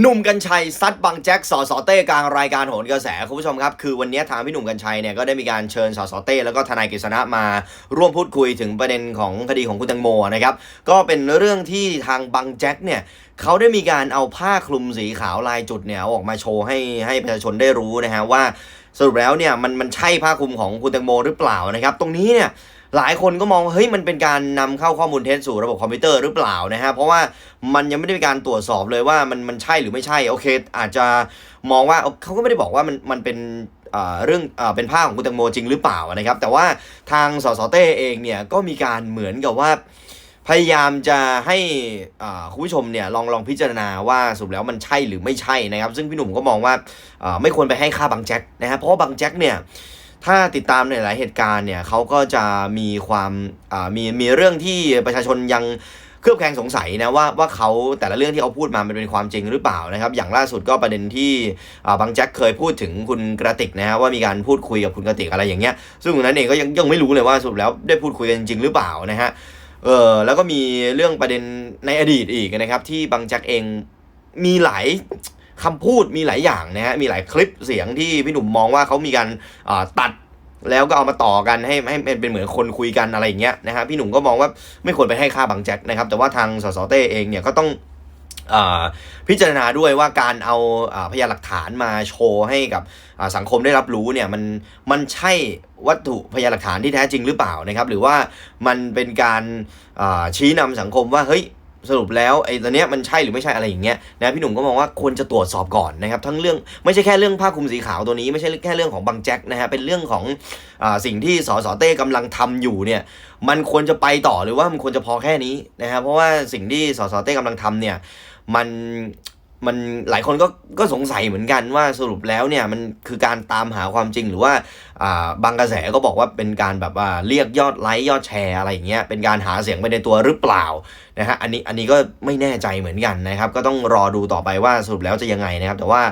หนุ่มกัญชัยซัดบังแจ็คสอสอเต้กลางรายการโหนกระแสคุณผู้ชมครับ คือวันนี้ทางพี่หนุ่มกัญชัยเนี่ยก็ได้มีการเชิญสอสอเต้แล้วก็ทนายกฤษณะมาร่วมพูดคุยถึงประเด็นของคดีของคุณตังโมนะครับก็เป็นเรื่องที่ทางบังแจ็คเนี่ยเขาได้มีการเอาผ้าคลุมสีขาวลายจุดเนี่ยออกมาโชว์ให้ให้ประชาชนได้รู้นะฮะว่าสรุปแล้วเนี่ยมันมันใช่ผ้าคลุมของคุณแตงโมหรือเปล่านะครับ ตรงนี้เนี่ย หลายคนก็มองว่าเฮ้ยมันเป็นการนำเข้าข้อมูลเท็จสู่ระบบคอมพิวเตอร์หรือเปล่านะฮะเพราะว่ามันยังไม่ได้มีการตรวจสอบเลยว่ามันมันใช่หรือไม่ใช่โอเค อาจจะมองว่าเขาก็ไม่ได้บอกว่ามันมันเป็นเรื่องอเป็นผ้าของคุณแตงโมจริงหรือเปล่านะครับ แต่ว่าทางสสเต้เองเนี่ยก็มีการเหมือนกับว่า พยายามจะให้คุณผู้ชมเนี่ยลองลองพิจารณาว่าสรุปแล้วมันใช่หรือไม่ใช่นะครับ ซึ่งพี่หนุ่มก็มองว่าไม่ควรไปให้ค่าบังแจ็คนะฮะเพราะว่าบังแจ็คเนี่ย ถ้าติดตามในหลายเหตุการณ์เนี่ยเขาก็จะมีความมีมีเรื่องที่ประชาชนยังเครือบแคลงสงสัยนะว่าว่าเขาแต่ละเรื่องที่เขาพูดมามันเป็นความจริงหรือเปล่านะครับ อย่างล่าสุดก็ประเด็นที่บางแจ็คเคยพูดถึงคุณกระติกนะฮะว่ามีการพูดคุยกับคุณกระติกอะไรอย่างเงี้ยซึ่งตรงนั้นเองก็ยังยังไม่รู้เลยว่าสรุปแล้วได้พูดคุยกันจริงหรือเปล่านะฮะเออแล้วก็มีเรื่องประเด็นในอดีตอีกนะครับ ที่บางแจ็คเองมีหลาย คำพูดมีหลายอย่างนะฮะมีหลายคลิปเสียงที่พี่หนุ่มมองว่าเขามีการตัดแล้วก็เอามาต่อกันให้ให้เป็นเหมือนคนคุยกันอะไรอย่างเงี้ยนะฮะพี่หนุ่มก็มองว่าไม่ควรไปให้ค่าบางแจ็คนะครับ แต่ว่าทางสสเต้เองเนี่ยก็ต้องอพิจารณาด้วยว่าการเอาอพยานหลักฐานมาโชว์ให้กับสังคมได้รับรู้เนี่ยมันมันใช่วัตถุพยานหลักฐานที่แท้จริงหรือเปล่านะครับ หรือว่ามันเป็นการชี้นำสังคมว่าเฮ้ย สรุปแล้วไอ้ตัวเนี้ยมันใช่หรือไม่ใช่อะไรอย่างเงี้ยนะพี่หนุ่มก็มองว่าควรจะตรวจสอบก่อนนะครับทั้งเรื่องไม่ใช่แค่เรื่องผ้าคลุมสีขาวตัวนี้ไม่ใช่แค่เรื่องของบังแจ็คนะฮะเป็นเรื่องของอาสิ่งที่สสเต้กำลังทำอยู่เนี่ยมันควรจะไปต่อหรือว่ามันควรจะพอแค่นี้นะฮะเพราะว่าสิ่งที่สสเต้กำลังทำเนี่ยมัน มันหลายคนก็ก็สงสัยเหมือนกันว่าสรุปแล้วเนี่ยมันคือการตามหาความจริงหรือว่าอ่าบางกระแสก็บอกว่าเป็นการแบบว่าเรียกยอดไลค์ยอดแชร์อะไรอย่างเงี้ยเป็นการหาเสียงไปในตัวหรือเปล่านะฮะอันนี้อันนี้ก็ไม่แน่ใจเหมือนกันนะครับ ก็ต้องรอดูต่อไปว่าสรุปแล้วจะยังไงนะครับ แต่ว่า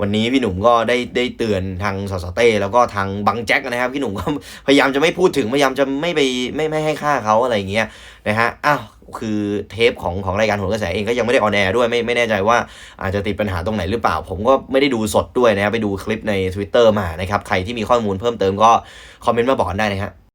วันนี้พี่หนุ่มก็ได้ได้เตือนทางสสเต้แล้วก็ทางบังแจ็คนะครับพี่หนุ่มก็พยายามจะไม่พูดถึงพยายามจะไม่ไปไม่ไม่ให้ค่าเขาอะไรอย่างเงี้ยนะฮะอ้าว คือเทปของของรายการโหนกระแสเองก็ยังไม่ได้ออนแอร์ด้วยไม่ไม่แน่ใจว่าอาจจะติดปัญหาตรงไหนหรือเปล่า ผมก็ไม่ได้ดูสดด้วยนะครับไปดูคลิปใน Twitter มานะครับ ใครที่มีข้อมูลเพิ่มเติมก็คอมเมนต์มาบอกกันได้นะฮะ